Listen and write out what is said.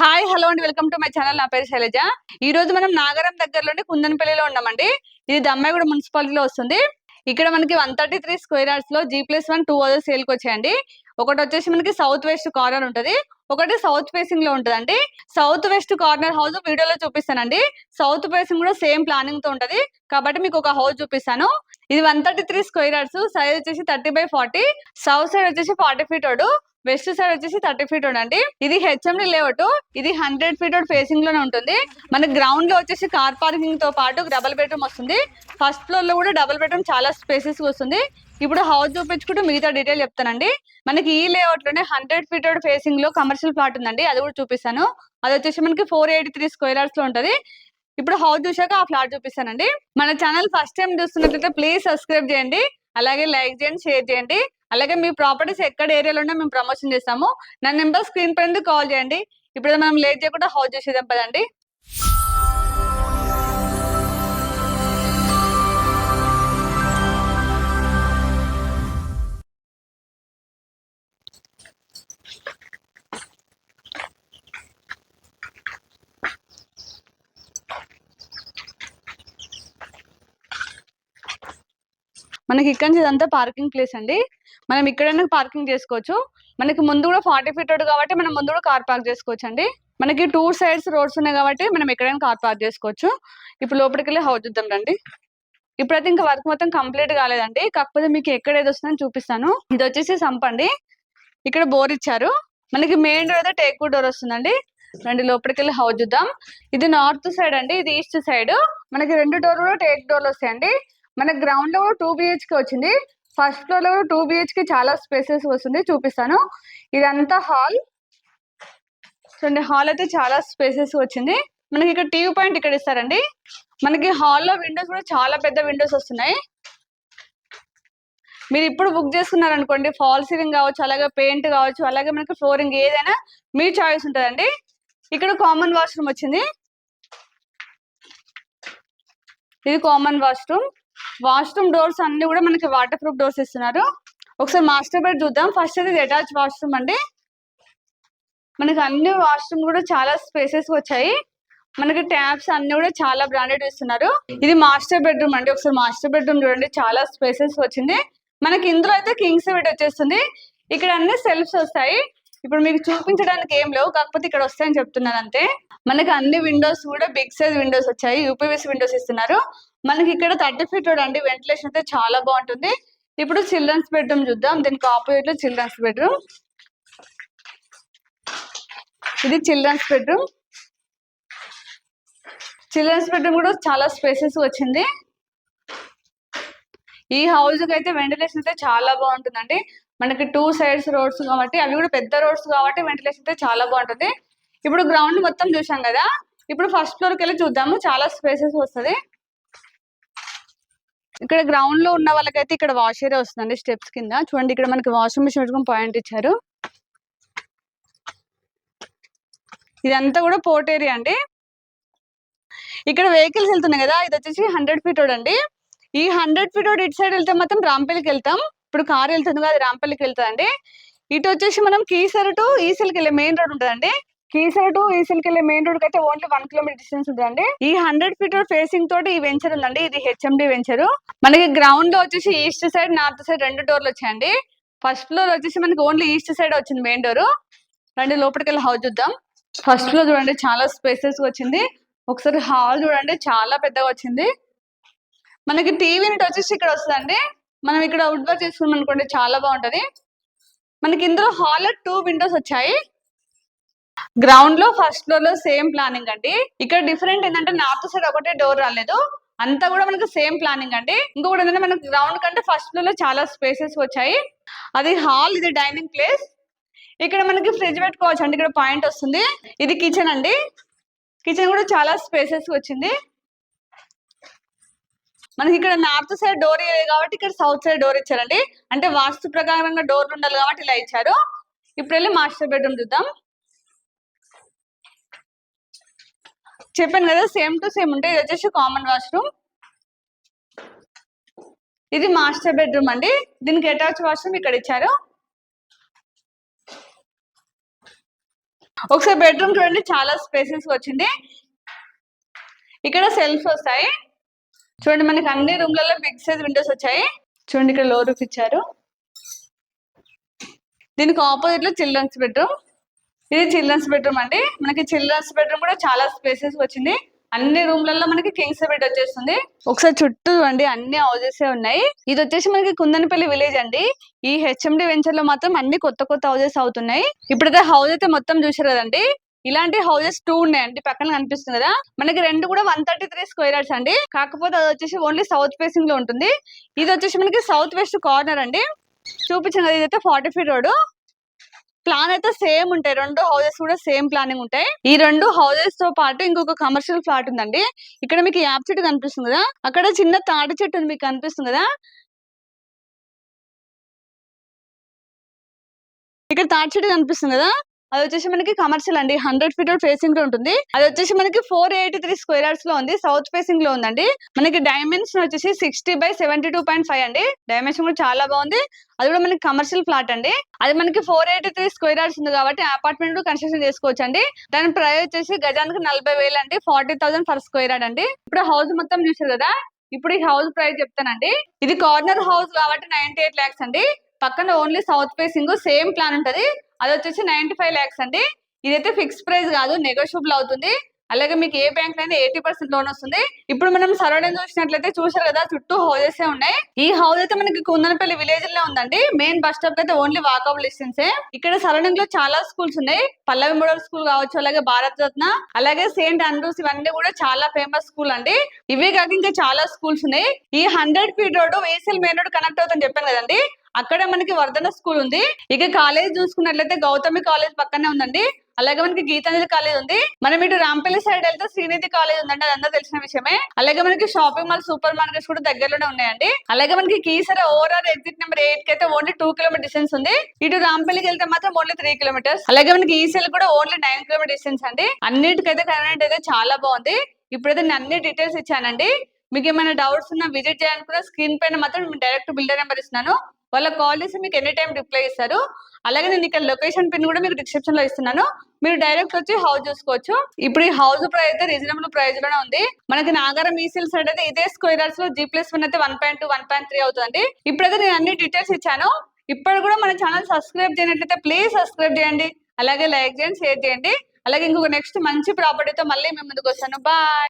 Hi hello అండి. Welcome to my channel. నా పేరు శైలజ. ఈ రోజు మనం నాగరం దగ్గరలోని కుందనపల్లిలో ఉన్నామండి. ఇది దమ్మాయిగూడ మున్సిపాలిటీలో వస్తుంది. ఇక్కడ మనకి one thirty three square యార్డ్స్లో G plus one two hours సేల్కి వచ్చాయండి. ఒకటి వచ్చేసి మనకి సౌత్ వెస్ట్ కార్నర్ ఉంటుంది. ఒకటి సౌత్ ఫేసింగ్లో ఉంటదండి. సౌత్ వెస్ట్ కార్నర్ హౌస్ వీడియోలో చూపిస్తానండి. సౌత్ ఫేసింగ్ కూడా సేమ్ ప్లానింగ్తో ఉంటది. కాబట్టి మీకు ఒక హౌస్ చూపిస్తాను. ఇది one thirty three square yards. Size వచ్చేసి thirty by forty. South side వచ్చేసి forty feet road west side వచ్చేసి థర్టీ ఫీట్ అండి. ఇది హెచ్ఎండి లేఅవుట్ ఇది హండ్రెడ్ ఫీట్ ఫేసింగ్లోనే ఉంటుంది. మన గ్రౌండ్లో వచ్చేసి కార్ పార్కింగ్తో పాటు డబుల్ బెడ్రూమ్ వస్తుంది. ఫస్ట్ ఫ్లోర్లో కూడా డబల్ బెడ్రూమ్ చాలా స్పేసెస్ వస్తుంది. ఇప్పుడు హౌస్ చూపించుకుంటూ మిగతా డీటెయిల్ చెప్తానండి. మనకి ఈ లేఅవుట్లోనే హండ్రెడ్ ఫీట్ ఫేసింగ్లో కమర్షియల్ ప్లాట్ ఉందండి. అది కూడా చూపిస్తాను. అది వచ్చేసి మనకి ఫోర్ ఎయిటీ త్రీ స్క్వేర్ యార్డ్స్లో ఉంటది. ఇప్పుడు హౌస్ చూసాక ఆ ఫ్లాట్ చూపిస్తానండి. మన ఛానల్ ఫస్ట్ టైం చూస్తున్నట్లయితే ప్లీజ్ సబ్స్క్రైబ్ చేయండి. అలాగే లైక్ చేయండి షేర్ చేయండి. అలాగే మీ ప్రాపర్టీస్ ఎక్కడ ఏరియాలో ఉన్నా మేము ప్రమోషన్ చేస్తాము. నా నెంబర్ స్క్రీన్ పైన కాల్ చేయండి. ఇప్పుడు మనం లేట్ చేయకుండా హౌస్ చూసేదాం పదండి. మనకి ఇక్కడ నుంచి ఇదంతా పార్కింగ్ ప్లేస్ అండి. మనం ఇక్కడైనా పార్కింగ్ చేసుకోవచ్చు. మనకి ముందు కూడా ఫార్టీ ఫీట్ రోడ్ కాబట్టి మనం ముందు కూడా కార్ పార్క్ చేసుకోవచ్చు అండి మనకి టూ సైడ్స్ రోడ్స్ ఉన్నాయి కాబట్టి మనం ఎక్కడైనా కార్ పార్క్ చేసుకోవచ్చు. ఇప్పుడు లోపలికి వెళ్ళి హౌస్ చూద్దాం రండి. ఇప్పుడైతే ఇంకా వర్క్ మొత్తం కంప్లీట్ కాలేదండి. కాకపోతే మీకు ఎక్కడ ఏది వస్తుందని చూపిస్తాను. ఇది వచ్చేసి సంప్ అండి. ఇక్కడ బోర్ ఇచ్చారు. మనకి మెయిన్ డోర్ అయితే టేక్ డోర్ వస్తుందండి. రండి లోపలికి వెళ్ళి హౌస్ చూద్దాం. ఇది నార్త్ సైడ్ అండి. ఇది ఈస్ట్ సైడ్. మనకి రెండు డోర్ టేక్ డోర్లు వస్తాయండి. మన గ్రౌండ్లో టూ బిహెచ్కే వచ్చింది. ఫస్ట్ ఫ్లోర్లో టూ బిహెచ్కే చాలా స్పేసెస్ వస్తుంది చూపిస్తాను. ఇదంతా హాల్ చూడండి హాల్ అయితే చాలా స్పేసెస్ వచ్చింది. మనకి ఇక్కడ టీవీ పాయింట్ ఇక్కడ ఇస్తారండి. మనకి హాల్లో విండోస్ కూడా చాలా పెద్ద విండోస్ వస్తున్నాయి. మీరు ఇప్పుడు బుక్ చేసుకున్నారు అనుకోండి ఫాల్ సీలింగ్ కావచ్చు అలాగే పెయింట్ కావచ్చు అలాగే మనకి ఫ్లోరింగ్ ఏదైనా మీ చాయిస్ ఉంటుందండి. ఇక్కడ కామన్ వాష్రూమ్ వచ్చింది. ఇది కామన్ వాష్రూమ్ వాష్రూమ్ డోర్స్ అన్ని కూడా మనకి వాటర్ ప్రూఫ్ డోర్స్ ఇస్తున్నారు. ఒకసారి మాస్టర్ బెడ్ చూద్దాం. ఫస్ట్ అది అటాచ్ వాష్రూమ్ అండి. మనకి అన్ని వాష్రూమ్ కూడా చాలా స్పేసెస్ వచ్చాయి. మనకి ట్యాప్స్ అన్ని కూడా చాలా బ్రాండెడ్ ఇస్తున్నారు. ఇది మాస్టర్ బెడ్రూమ్ అండి. ఒకసారి మాస్టర్ బెడ్రూమ్ చూడండి. చాలా స్పేసెస్ వచ్చింది. మనకి ఇందులో అయితే కింగ్స్ బెడ్ వచ్చేస్తుంది. ఇక్కడ అన్ని సెల్ఫ్స్ వస్తాయి. ఇప్పుడు మీకు చూపించడానికి ఏం లేవు. కాకపోతే ఇక్కడ వస్తాయని చెప్తున్నాను అంతే. మనకి అన్ని విండోస్ కూడా బిగ్ సైజ్ విండోస్ వచ్చాయి. యూపీవీసీ విండోస్ ఇస్తున్నారు. మనకి ఇక్కడ థర్టీ ఫీట్ రోడ్ అండి వెంటిలేషన్ అయితే చాలా బాగుంటుంది. ఇప్పుడు చిల్డ్రన్స్ బెడ్రూమ్ చూద్దాం. దీనికి ఆపోజిట్లో చిల్డ్రన్స్ బెడ్రూమ్ ఇది చిల్డ్రన్స్ బెడ్రూమ్ చిల్డ్రన్స్ బెడ్రూమ్ కూడా చాలా స్పేసెస్ వచ్చింది. ఈ హౌస్కి అయితే వెంటిలేషన్ అయితే చాలా బాగుంటుందండి. మనకి టూ సైడ్స్ రోడ్స్ కాబట్టి అవి కూడా పెద్ద రోడ్స్ కాబట్టి వెంటిలేషన్ అయితే చాలా బాగుంటుంది. ఇప్పుడు గ్రౌండ్ మొత్తం చూసాం కదా. ఇప్పుడు ఫస్ట్ ఫ్లోర్కి వెళ్ళి చూద్దాము. చాలా స్పేసెస్ వస్తుంది. ఇక్కడ గ్రౌండ్లో ఉన్న వాళ్ళకైతే ఇక్కడ వాష్ ఏరియా వస్తుందండి స్టెప్స్ కింద. చూడండి ఇక్కడ మనకి వాషింగ్ మిషన్ పెట్టుకుని పాయింట్ ఇచ్చారు. ఇదంతా కూడా పోర్ట్ ఏరియా అండి. ఇక్కడ వెహికల్స్ వెళ్తున్నాయి కదా. ఇది వచ్చేసి హండ్రెడ్ ఫీట్ రోడ్ అండి. ఈ హండ్రెడ్ ఫీట్ రోడ్ ఇటు సైడ్ వెళ్తే మాత్రం రాంపల్లికి వెళ్తాం. ఇప్పుడు కార్ వెళ్తుంది కదా అది రాంపల్లికి వెళ్తుందండి. ఇటు వచ్చేసి మనం కీసర్ టు ఈసెల్కి వెళ్ళే మెయిన్ రోడ్ ఉంటుందండి. కీసర టు ఈసెల్కి వెళ్ళే మెయిన్ రోడ్ అయితే ఓన్లీ వన్ కిలోమీటర్ డిస్టెన్స్ ఉంటుందండి. ఈ హండ్రెడ్ ఫీట్ ఫేసింగ్ తోటి ఈ వెంచర్ ఉందండి. ఇది హెచ్ఎండి వెంచర్. మనకి గ్రౌండ్లో వచ్చేసి ఈస్ట్ సైడ్ నార్త్ సైడ్ రెండు డోర్లు వచ్చాయండి. ఫస్ట్ ఫ్లోర్ వచ్చేసి మనకి ఓన్లీ ఈస్ట్ సైడ్ వచ్చింది మెయిన్ డోర్. రండి లోపలికి వెళ్ళి హౌస్ చూద్దాం. ఫస్ట్ ఫ్లోర్ చూడండి చాలా స్పేసెస్ వచ్చింది. ఒకసారి హాల్ చూడండి చాలా పెద్దగా వచ్చింది. మనకి టీవీ యూనిట్ వచ్చేసి ఇక్కడ వస్తుందండి. మనం ఇక్కడ వుడ్ వర్క్ చేసుకున్నాం అనుకోండి చాలా బాగుంటది. మనకి ఇందులో హాల్ టూ విండోస్ వచ్చాయి. గ్రౌండ్లో ఫస్ట్ ఫ్లోర్లో సేమ్ ప్లానింగ్ అండి. ఇక్కడ డిఫరెంట్ ఏంటంటే నార్త్ సైడ్ ఒకటే డోర్ రాలేదు. అంతా కూడా మనకి సేమ్ ప్లానింగ్ అండి. ఇంకొకటి ఏంటంటే మనకి గ్రౌండ్ కంటే ఫస్ట్ ఫ్లోర్లో చాలా స్పేసెస్ వచ్చాయి. అది హాల్ ఇది డైనింగ్ ప్లేస్ ఇక్కడ మనకి ఫ్రిడ్జ్ పెట్టుకోవచ్చు అండి. ఇక్కడ పాయింట్ వస్తుంది. ఇది కిచెన్ అండి. కిచెన్ కూడా చాలా స్పేసెస్ వచ్చింది. మనకి ఇక్కడ నార్త్ సైడ్ డోర్ కాబట్టి ఇక్కడ సౌత్ సైడ్ డోర్ ఇచ్చారండి. అంటే వాస్తు ప్రకారంగా డోర్లు ఉండాలి కాబట్టి ఇలా ఇచ్చారు. ఇప్పుడు వెళ్ళి మాస్టర్ బెడ్రూమ్ చూద్దాం. చెప్పాను కదా సేమ్ టు సేమ్ ఉంటాయి ఇది వచ్చేసి కామన్ వాష్రూమ్ ఇది మాస్టర్ బెడ్రూమ్ అండి. దీనికి అటాచ్ వాష్రూమ్ ఇక్కడ ఇచ్చారు. ఒకసారి బెడ్రూమ్ చూడండి చాలా స్పేసెస్ వచ్చింది. ఇక్కడ సెల్ఫ్ వస్తాయి. చూడండి మనకి అన్ని రూమ్లలో బిగ్ సైజ్ విండోస్ వచ్చాయి. చూడండి ఇక్కడ లో రూఫ్ ఇచ్చారు. దీనికి ఆపోజిట్లో చిల్డ్రన్స్ బెడ్రూమ్ ఇది చిల్డ్రన్స్ బెడ్రూమ్ అండి. మనకి చిల్డ్రన్స్ బెడ్రూమ్ కూడా చాలా స్పేసెస్ వచ్చింది. అన్ని రూమ్లలో మనకి కింగ్స్ బెడ్ వచ్చేస్తుంది. ఒకసారి చుట్టూ అండి అన్ని హౌజెస్ ఉన్నాయి. ఇది వచ్చేసి మనకి కుందనపల్లి విలేజ్ అండి. ఈ హెచ్ఎండి వెంచర్లో మాత్రం అన్ని కొత్త కొత్త హౌజెస్ అవుతున్నాయి. ఇప్పుడైతే హౌస్ అయితే మొత్తం చూసారు కదండి. ఇలాంటి హౌజెస్ టూ ఉన్నాయండి పక్కన కనిపిస్తుంది కదా. మనకి రెండు కూడా one thirty three square yards అండి. కాకపోతే అది వచ్చేసి ఓన్లీ సౌత్ ఫేసింగ్లో ఉంటుంది. ఇది వచ్చేసి మనకి సౌత్ వెస్ట్ కార్నర్ అండి. చూపించిన కదా ఇదైతే ఫార్టీ ఫీట్ రోడ్ ప్లాన్ అయితే సేమ్ ఉంటాయి. రెండు హౌసెస్ కూడా సేమ్ ప్లానింగ్ ఉంటాయి. ఈ రెండు హౌసెస్తో పాటు ఇంకొక కమర్షియల్ ఫ్లాట్ ఉందండి. ఇక్కడ మీకు యాప్ చెట్టు కనిపిస్తుంది కదా? అక్కడ చిన్న తాటి చెట్టు ఉంది మీకు కనిపిస్తుంది కదా? ఇక్కడ తాటి చెట్టు కనిపిస్తుంది కదా? అది వచ్చేసి మనకి కమర్షియల్ అండి. హండ్రెడ్ ఫీట్ ఫేసింగ్లో ఉంటుంది. అది వచ్చేసి మనకి ఫోర్ ఎయిటీ త్రీ స్క్వేర్ యార్డ్స్లో ఉంది. సౌత్ ఫేసింగ్లో ఉందండి. మనకి డైమెన్షన్ వచ్చేసి sixty by seventy two point five అండి. డైమెన్షన్ కూడా చాలా బాగుంది. అది కూడా మనకి కమర్షియల్ ఫ్లాట్ అండి. అది మనకి four eighty three square yards ఉంది కాబట్టి అపార్ట్మెంట్ కన్స్ట్రక్షన్ చేసుకోవచ్చు అండి దాని ప్రైస్ వచ్చేసి గజానికి నలభై వేలు అండి. Forty thousand for square yard అండి. ఇప్పుడు హౌస్ మొత్తం చూసారు కదా? ఇప్పుడు ఈ హౌస్ ప్రైస్ చెప్తానండి. ఇది కార్నర్ హౌస్ కాబట్టి నైన్టీ ఎయిట్ ల్యాక్స్ అండి. పక్కన only south facing same plan ఉంటది. అది వచ్చేసి నైన్టీ ఫైవ్ ల్యాక్స్ అండి. ఇదైతే ఫిక్స్ ప్రైస్ కాదు నెగోషియబుల్ అవుతుంది. అలాగే మీకు ఏ బ్యాంక్ అయినా ఎయిటీ పర్సెంట్ లోన్ వస్తుంది. ఇప్పుడు మనం సరౌండింగ్ చూసినట్లయితే చూసారు కదా చుట్టూ హౌజెస్ ఉన్నాయి. ఈ హౌస్ అయితే మనకి కుందనపల్లి విలేజ్లో ఉందండి. మెయిన్ బస్ స్టాప్ అయితే ఓన్లీ వాకబుల్ డిస్టెన్స్ ఇక్కడ సరౌండింగ్లో చాలా స్కూల్స్ ఉన్నాయి. పల్లవి మోడల్ స్కూల్ కావచ్చు అలాగే భారత్ రత్న అలాగే సెయింట్ అండ్రూస్ ఇవన్నీ కూడా చాలా ఫేమస్ స్కూల్ అండి. ఇవే కాక ఇంకా చాలా స్కూల్స్ ఉన్నాయి. ఈ హండ్రెడ్ ఫీట్ రోడ్ వేసల్ మెయిన్ రోడ్ కనెక్ట్ అవుతుందని చెప్పాను కదండి. అక్కడ మనకి వర్ధన స్కూల్ ఉంది. ఇక కాలేజ్ చూసుకున్నట్లయితే గౌతమి కాలేజ్ పక్కనే ఉందండి. అలాగే మనకి గీతాంజలి కాలేజ్ ఉంది. మనం ఇటు రాంపల్లి సైడ్ వెళ్తే శ్రీనిధి కాలేజ్ ఉందండి అది అందరూ తెలిసిన విషయమే. అలాగే మనకి షాపింగ్ మాల్ సూపర్ మార్కెట్స్ కూడా దగ్గరలోనే ఉన్నాయండి. అలాగే మనకి కీసర ఓవరాల్ ఎగ్జిట్ నెంబర్ ఎయిట్కి అయితే ఓన్లీ టూ కిలోమీటర్ డిస్టెన్స్ ఉంది. ఇటు రాంపల్లికి వెళ్తే మాత్రం ఓన్లీ త్రీ కిలోమీటర్స్. అలాగే మనకి ఈసెల్ కూడా ఓన్లీ నైన్ కిలోమీటర్ డిస్టెన్స్ అండి. అన్నిటికైతే కరెంట్ అయితే చాలా బాగుంది. ఇప్పుడైతే నేను అన్ని డీటెయిల్స్ ఇచ్చానండి. మీకు ఏమైనా డౌట్స్ ఉన్నా విజిట్ చేయాలనుకున్న స్క్రీన్ పైన మాత్రం డైరెక్ట్ బిల్డర్ నెంబర్ ఇస్తున్నాను. వాళ్ళకి కాల్ చేసి మీకు ఎనీ టైం రిప్లై ఇస్తారు. అలాగే నేను ఇక్కడ లొకేషన్ పిన్ కూడా మీకు డిస్క్రిప్షన్లో ఇస్తున్నాను. మీరు డైరెక్ట్ వచ్చి హౌస్ చూసుకోవచ్చు. ఇప్పుడు ఈ హౌస్ ప్రైస్ అయితే రీజనబుల్ ప్రైస్లోనే ఉంది. మనకి నాగారం ఈసీల్ సైడ్ అయితే ఇదే స్క్వేర్లో జీ ప్లస్ వన్ అయితే one point two one point three అవుతుంది ఇప్పుడైతే నేను అన్ని డీటెయిల్స్ ఇచ్చాను. ఇప్పుడు కూడా మన ఛానల్ సబ్స్క్రైబ్ చేయనట్లయితే ప్లీజ్ సబ్స్క్రైబ్ చేయండి. అలాగే లైక్ చేయండి షేర్ చేయండి. అలాగే ఇంకొక నెక్స్ట్ మంచి ప్రాపర్టీతో మళ్ళీ మేము ముందుకు వస్తాను. బాయ్